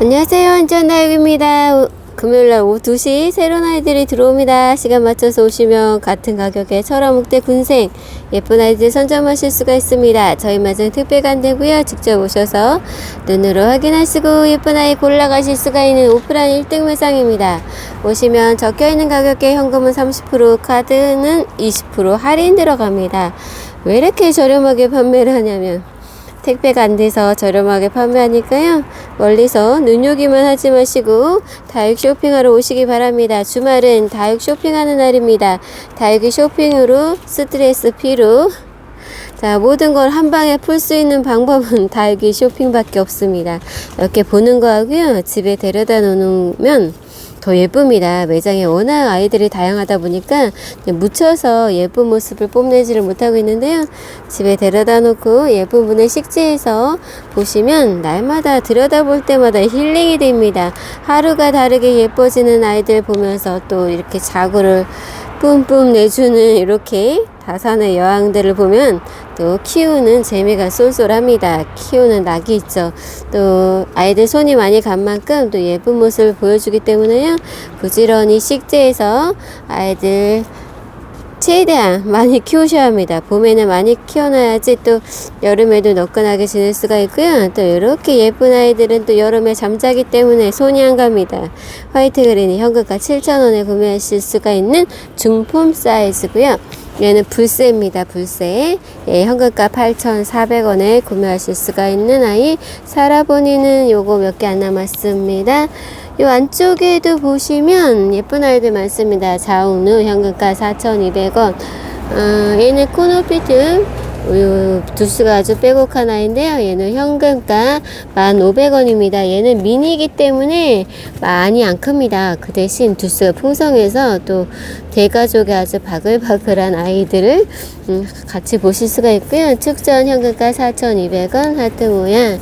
안녕하세요. 안전나육입니다. 금요일날 오후 2시 새로운 아이들이 들어옵니다. 시간 맞춰서 오시면 같은 가격에 철화묵대 군생 예쁜 아이들 선점하실 수가 있습니다. 저희 매장 특별 안되고요. 직접 오셔서 눈으로 확인하시고 예쁜 아이 골라가실 수가 있는 오프라인 1등 매장입니다. 오시면 적혀있는 가격에 현금은 30% 카드는 20% 할인 들어갑니다. 왜 이렇게 저렴하게 판매를 하냐면 택배가 안 돼서 저렴하게 판매하니까요. 멀리서 눈요기만 하지 마시고 다육 쇼핑하러 오시기 바랍니다. 주말은 다육 쇼핑하는 날입니다. 다육이 쇼핑으로 스트레스 피로 자, 모든 걸 한 방에 풀 수 있는 방법은 다육이 쇼핑밖에 없습니다. 이렇게 보는 거 하고요. 집에 데려다 놓으면 더 예쁩니다. 매장에 워낙 아이들이 다양하다 보니까 묻혀서 예쁜 모습을 뽐내지를 못하고 있는데요. 집에 데려다 놓고 예쁜 분의 식재에서 보시면 날마다 들여다볼 때마다 힐링이 됩니다. 하루가 다르게 예뻐지는 아이들 보면서 또 이렇게 자구를 뿜뿜 내주는 이렇게 다산의 여왕들을 보면 또 키우는 재미가 쏠쏠합니다. 키우는 낙이 있죠. 또 아이들 손이 많이 간 만큼 또 예쁜 모습을 보여주기 때문에요. 부지런히 식재해서 아이들 최대한 많이 키우셔야 합니다. 봄에는 많이 키워놔야지 또 여름에도 너끈하게 지낼 수가 있고요. 또 이렇게 예쁜 아이들은 또 여름에 잠자기 때문에 손이 안 갑니다. 화이트 그린이 현금가 7,000원에 구매하실 수가 있는 중품 사이즈고요. 얘는 불새입니다. 불새. 예, 현금가 8,400원에 구매하실 수가 있는 아이. 살아보니는 요거 몇 개 안 남았습니다. 요 안쪽에도 보시면 예쁜 아이들 많습니다. 자웅루 현금가 4,200원. 어, 얘는 코노피트 요 두수가 아주 빼곡한 아이인데요. 얘는 현금가 1,500원입니다. 얘는 미니이기 때문에 많이 안 큽니다. 그 대신 두수가 풍성해서 또 대가족의 아주 바글바글한 아이들을 음, 같이 보실 수가 있고요. 축전 현금가 4,200원 하트 모양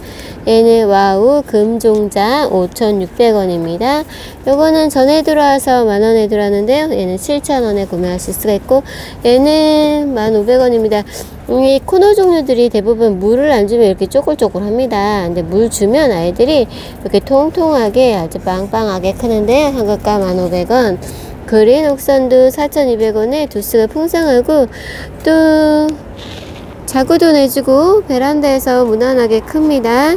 얘는 와우 금종자 5,600원입니다. 요거는 전에 들어와서 만원에 들어왔는데요. 얘는 7,000원에 구매하실 수가 있고 얘는 1,500원입니다. 이 코너 종류들이 대부분 물을 안 주면 이렇게 쪼글쪼글 합니다. 근데 물 주면 아이들이 이렇게 통통하게 아주 빵빵하게 크는데요. 한국가 1,500원. 그린 옥선도 4,200원에 두수가 풍성하고 또 자구도 내주고 베란다에서 무난하게 큽니다.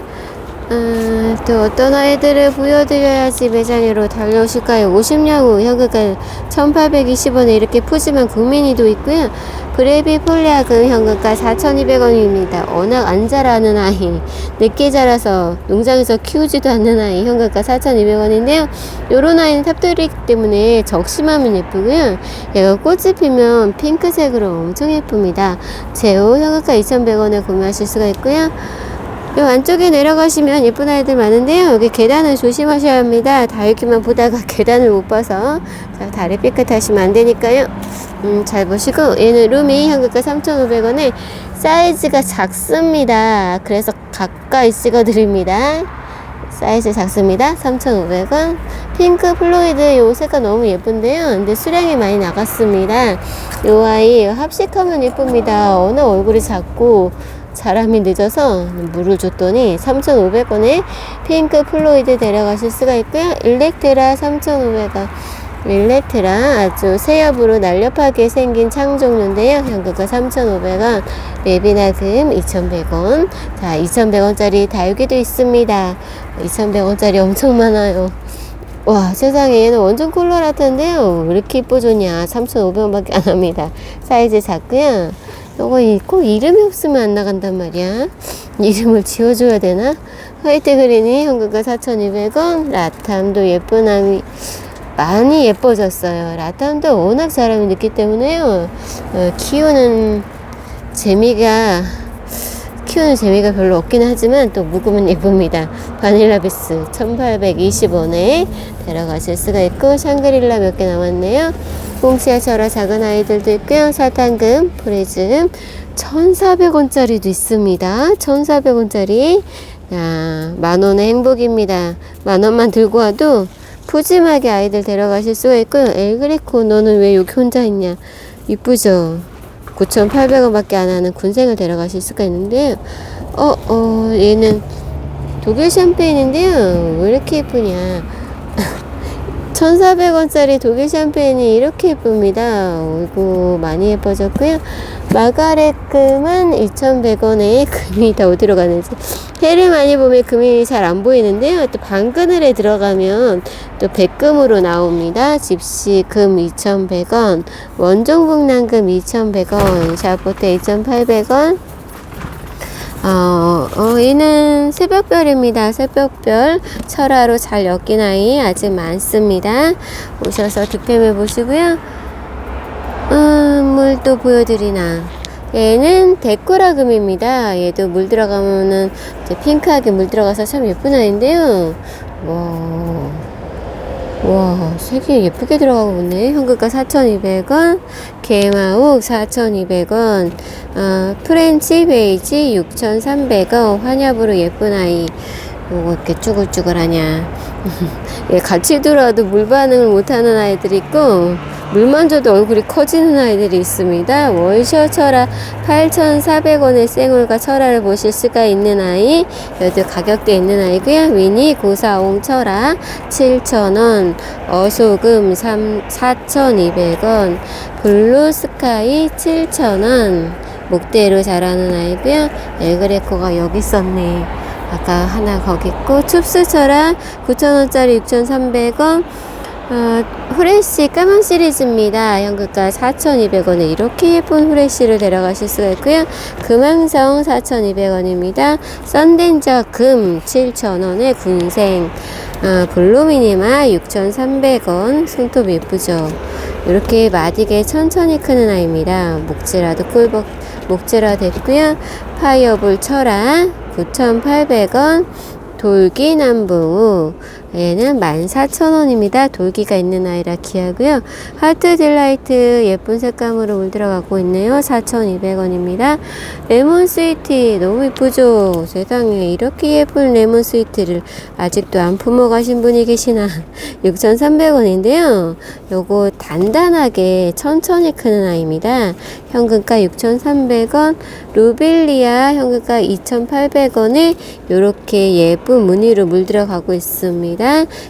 아, 또 어떤 아이들을 보여드려야지 매장으로 달려오실까요? 50량후 현금가 1820원에 이렇게 푸짐한 국민이도 있고요. 그레이비 폴리아금 현금가 4200원입니다. 워낙 안 자라는 아이, 늦게 자라서 농장에서 키우지도 않는 아이 현금가 4200원인데요. 요런 아이는 탑돌이기 때문에 적심하면 예쁘고요. 얘가 꽃이 피면 핑크색으로 엄청 예쁩니다. 제호 현금가 2100원에 구매하실 수가 있고요. 요 안쪽에 내려가시면 예쁜 아이들 많은데요. 여기 계단은 조심하셔야 합니다. 다육이만 보다가 계단을 못 봐서 자, 다리 삐끗하시면 안 되니까요. 음, 잘 보시고 얘는 룸이 현금가 3,500원에 사이즈가 작습니다. 그래서 가까이 찍어드립니다. 사이즈 작습니다. 3,500원. 핑크 플로이드 요 색깔 너무 예쁜데요. 근데 수량이 많이 나갔습니다. 요 아이 합식하면 예쁩니다. 워낙 얼굴이 작고 사람이 늦어서 물을 줬더니 3,500원에 핑크 플로이드 데려가실 수가 있고요. 일렉트라 3,500원. 일렉트라 아주 새엽으로 날렵하게 생긴 창 종류인데요. 현금가 3,500원, 웨비나금 2,100원. 자, 2,100원짜리 다육이도 있습니다. 2,100원짜리 엄청 많아요. 와, 세상에 얘는 완전 콜로라트인데요. 왜 이렇게 이뻐졌냐. 3,500원밖에 안 합니다. 사이즈 작고요. 이- 꼭 이름이 없으면 안 나간단 말이야. 이름을 지어줘야 되나? 화이트 그린이 현금가 4,200원, 라탐도 예쁜 아미, 많이 예뻐졌어요. 라탐도 워낙 사람이 늦기 때문에요. 어, 키우는 재미가, 키우는 재미가 별로 없긴 하지만 또 묵으면 예쁩니다. 바닐라 비스 1820원에 데려가실 수가 있고, 샹그릴라 몇 개 남았네요. 철화 작은 아이들도 있고요. 사탕금, 프리즘 1,400원짜리도 있습니다. 1,400원짜리. 야, 만원의 행복입니다. 만원만 들고 와도 푸짐하게 아이들 데려가실 수가 있고요. 엘그리코 너는 왜 여기 혼자 있냐. 이쁘죠? 9,800원 밖에 안 하는 군생을 데려가실 수가 있는데요. 어, 어, 얘는 독일 샴페인인데요. 왜 이렇게 예쁘냐. 1,400원짜리 독일 샴페인이 이렇게 예쁩니다. 이거 많이 예뻐졌고요. 마가렛금은 2,100원에 금이 다 어디로 가는지. 해를 많이 보면 금이 잘 안 보이는데요. 또 방그늘에 들어가면 또 백금으로 나옵니다. 집시금 2,100원, 원종북랑금 2,100원, 샤포테 2,800원, 어, 어, 얘는 새벽별입니다. 새벽별 철화로 잘 엮인 아이 아직 많습니다. 오셔서 득템해 보시고요. 음, 물 또 보여드리나. 얘는 데코라금입니다. 얘도 물 들어가면은 핑크하게 물 들어가서 참 예쁜 아이인데요. 와. 와, 색이 예쁘게 들어가고 있네. 현금가 4,200원, 게마욱 4,200원, 어, 프렌치 베이지 6,300원, 환엽으로 예쁜 아이. 뭐 이렇게 쭈글쭈글하냐. 얘 같이 들어와도 물 반응을 못하는 아이들이 있고, 물만 줘도 얼굴이 커지는 아이들이 있습니다. 월셔 철화 8,400원의 생얼과 철화를 보실 수가 있는 아이, 여기 가격대 있는 아이고요. 미니 고사옹 철화 7,000원, 어소금 3, 4,200원, 블루 스카이 7,000원, 목대로 자라는 아이고요. 엘그레코가 여기 있었네. 아까 하나 거기 있고 춥스철화 9,000원짜리 6,300원 어, 후레쉬 까만 시리즈입니다. 현금가 4,200원에 이렇게 예쁜 후레쉬를 데려가실 수가 있고요. 금항성 4,200원입니다. 썬덴저 금 7,000원에 군생 어, 블루미니마 6,300원 손톱 예쁘죠? 이렇게 마디게 천천히 크는 아이입니다. 목질라도 꿀벅 목질화 됐고요. 파이어볼 철화 9,800원 돌기남부 얘는 14,000원입니다. 돌기가 있는 아이라 귀하고요. 하트 딜라이트 예쁜 색감으로 물 들어가고 있네요. 4,200원입니다. 레몬 스위트 너무 예쁘죠? 세상에 이렇게 예쁜 레몬 스위트를 아직도 안 품어 가신 분이 계시나 6,300원인데요. 요거 단단하게 천천히 크는 아이입니다. 현금가 6,300원, 루빌리아 현금가 2,800원에 요렇게 예쁜 무늬로 물 들어가고 있습니다.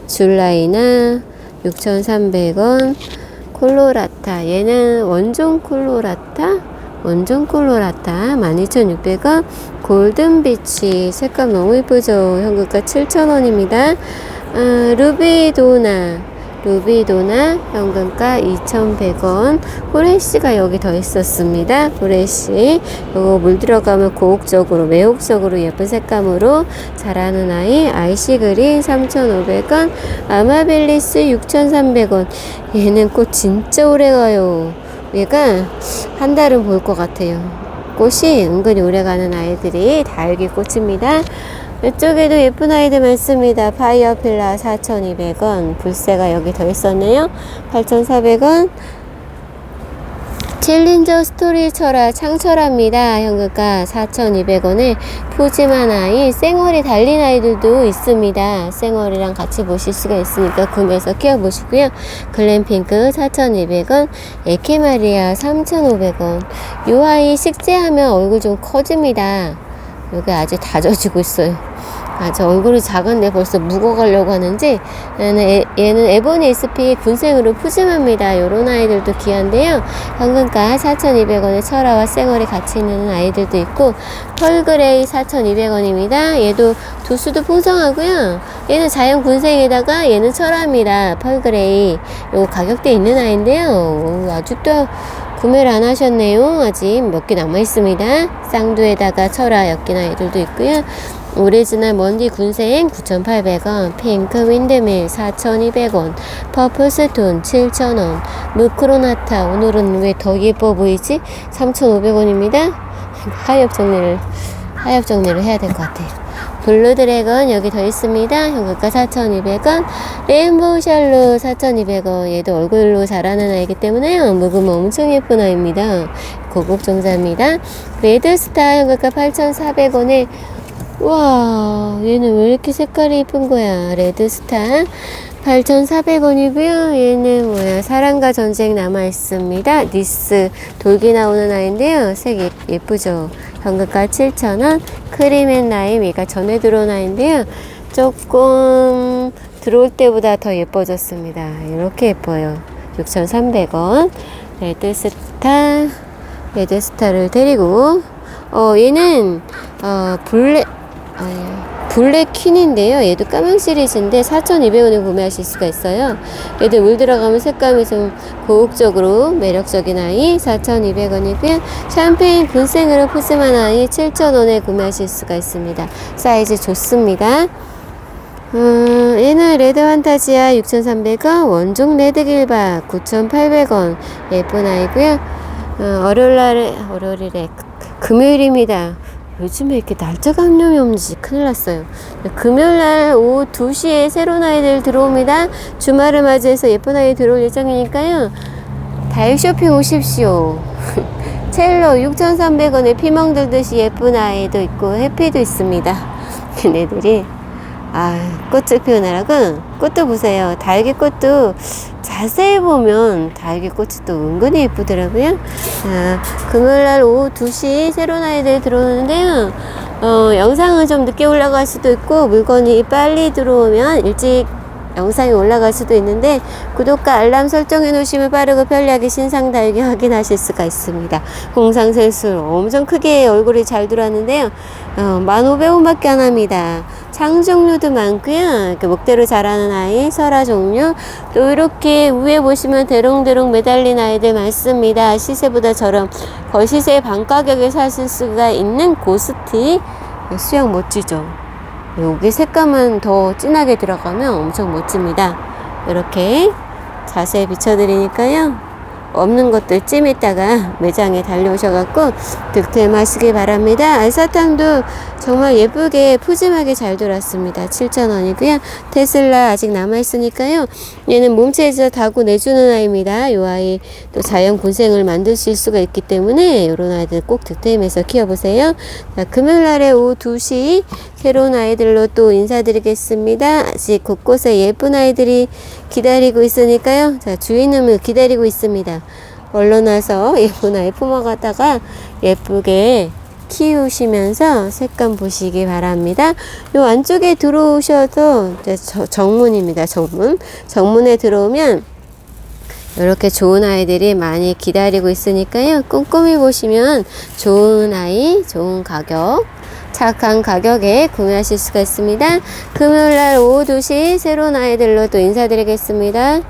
줄라이나 6,300원, 콜로라타. 얘는 원종 콜로라타? 원종 콜로라타 12,600원 골든비치 색감 너무 예쁘죠? 현금가 7,000원입니다. 아, 루비도나 루비도나 현금가 2,100원 후레쉬가 여기 더 있었습니다. 후레쉬 요거 물 들어가면 고혹적으로 매혹적으로 예쁜 색감으로 자라는 아이 아이시 그린 3,500원 아마벨리스 6,300원. 얘는 꽃 진짜 오래 가요. 얘가 한 달은 볼 것 같아요. 꽃이 은근히 오래 가는 아이들이 다육이 꽃입니다 이쪽에도 예쁜 아이들 많습니다. 파이어 필라 4,200원. 불새가 여기 더 있었네요. 8,400원. 챌린저 스토리 철화 창철합니다. 현금가 4,200원에 푸짐한 아이, 쌩얼이 달린 아이들도 있습니다. 쌩얼이랑 같이 보실 수가 있으니까 구매해서 키워보시고요. 글램핑크 4,200원, 에케마리아 3,500원. 요 아이 식재하면 얼굴 좀 커집니다. 여기 아직 다져지고 있어요. 아, 저 얼굴이 작은데 벌써 묵어가려고 하는지 얘는, 에, 얘는 에보니 SP 군생으로 푸짐합니다. 요런 아이들도 귀한데요. 현금가 4,200원에 철화와 쌩얼이 같이 있는 아이들도 있고 펄그레이 4,200원입니다. 얘도 두수도 풍성하고요. 얘는 자연 군생에다가 얘는 철화입니다. 펄그레이 요 가격대 있는 아이인데요. 오, 아직도 구매를 안 하셨네요. 아직 몇 개 남아 있습니다. 쌍두에다가 철화 엮인 아이들도 있고요. 오리지널 먼디 군생 9,800원, 핑크 윈드밀 4,200원, 퍼플 스톤 7,000원, 무크로나타 오늘은 왜 더 예뻐 보이지? 3,500원입니다. 하엽 정리를 하엽 정리를 해야 될 것 같아요. 블루 드래곤 여기 더 있습니다. 현금가 4,200원. 레인보우 샬로 4,200원. 얘도 얼굴로 자라는 아이기 때문에 묵으면 엄청 예쁜 아이입니다. 고급 종자입니다. 레드스타 현금가 8,400원에 와 얘는 왜 이렇게 색깔이 이쁜 거야 레드스타 8,400원이고요 얘는 뭐야 사랑과 전쟁 남아 있습니다 니스 돌기 나오는 아이인데요 색 예, 예쁘죠 방금가 7,000원. 크림앤라임 얘가 전에 들어온 아이인데요. 조금 들어올 때보다 더 예뻐졌습니다. 이렇게 예뻐요. 6,300원. 레드스타, 레드스타를 데리고, 어, 얘는, 어, 블랙, 아니, 블랙 퀸인데요. 얘도 까만 시리즈인데 4,200원에 구매하실 수가 있어요. 얘도 물 들어가면 색감이 좀 고혹적으로 매력적인 아이 4,200원이고요. 샴페인 분생으로 푸짐한 아이 7,000원에 구매하실 수가 있습니다. 사이즈 좋습니다. 음, 얘는 레드 환타지아 6,300원, 원종 레드 길바 9,800원. 예쁜 아이고요. 어, 월요일날에, 월요일에 금요일입니다. 요즘에 이렇게 날짜 감염이 없는지 큰일 났어요. 금요일날 오후 2시에 새로운 아이들 들어옵니다. 주말을 맞이해서 예쁜 아이 들어올 예정이니까요. 다육 쇼핑 오십시오. 첼로 6,300원에 피멍 들듯이 예쁜 아이도 있고 해피도 있습니다. 걔네들이 아, 꽃을 피우느라고 꽃도 보세요. 다육이 꽃도 자세히 보면 다육이 꽃이 또 은근히 예쁘더라고요. 아, 금요일날 오후 2시 새로운 아이들 들어오는데요. 어, 영상은 좀 늦게 올라갈 수도 있고 물건이 빨리 들어오면 일찍 영상이 올라갈 수도 있는데 구독과 알람 설정해 놓으시면 빠르고 편리하게 신상 다육이 확인하실 수가 있습니다. 공상셀수 엄청 크게 얼굴이 잘 들어왔는데요. 어, 1,500원밖에 안 합니다. 창 종류도 많고요. 이렇게 목대로 자라는 아이, 설화 종류. 또 이렇게 위에 보시면 대롱대롱 매달린 아이들 많습니다. 시세보다 저렴 거의 시세 반 가격에 사실 수가 있는 고스티 수영 멋지죠. 여기 색감은 더 진하게 들어가면 엄청 멋집니다. 이렇게 자세히 비춰드리니까요. 없는 것들 찜했다가 매장에 달려오셔갖고 득템하시기 바랍니다. 알사탕도 정말 예쁘게 푸짐하게 잘 돌았습니다. 7,000원이고요. 테슬라 아직 남아있으니까요. 얘는 몸체에서 다고 내주는 아이입니다. 이 아이 또 자연 군생을 만드실 수가 있기 때문에 이런 아이들 꼭 득템해서 키워보세요. 자, 금요일 날에 오후 2시 새로운 아이들로 또 인사드리겠습니다. 아직 곳곳에 예쁜 아이들이 기다리고 있으니까요. 자, 주인은 기다리고 있습니다. 얼른 와서 예쁜 아이 품어가다가 예쁘게 키우시면서 색감 보시기 바랍니다. 요 안쪽에 들어오셔도 정문입니다. 정문. 정문에 들어오면 이렇게 좋은 아이들이 많이 기다리고 있으니까요. 꼼꼼히 보시면 좋은 아이, 좋은 가격, 착한 가격에 구매하실 수가 있습니다. 금요일 날 오후 2시 새로운 아이들로 또 인사드리겠습니다.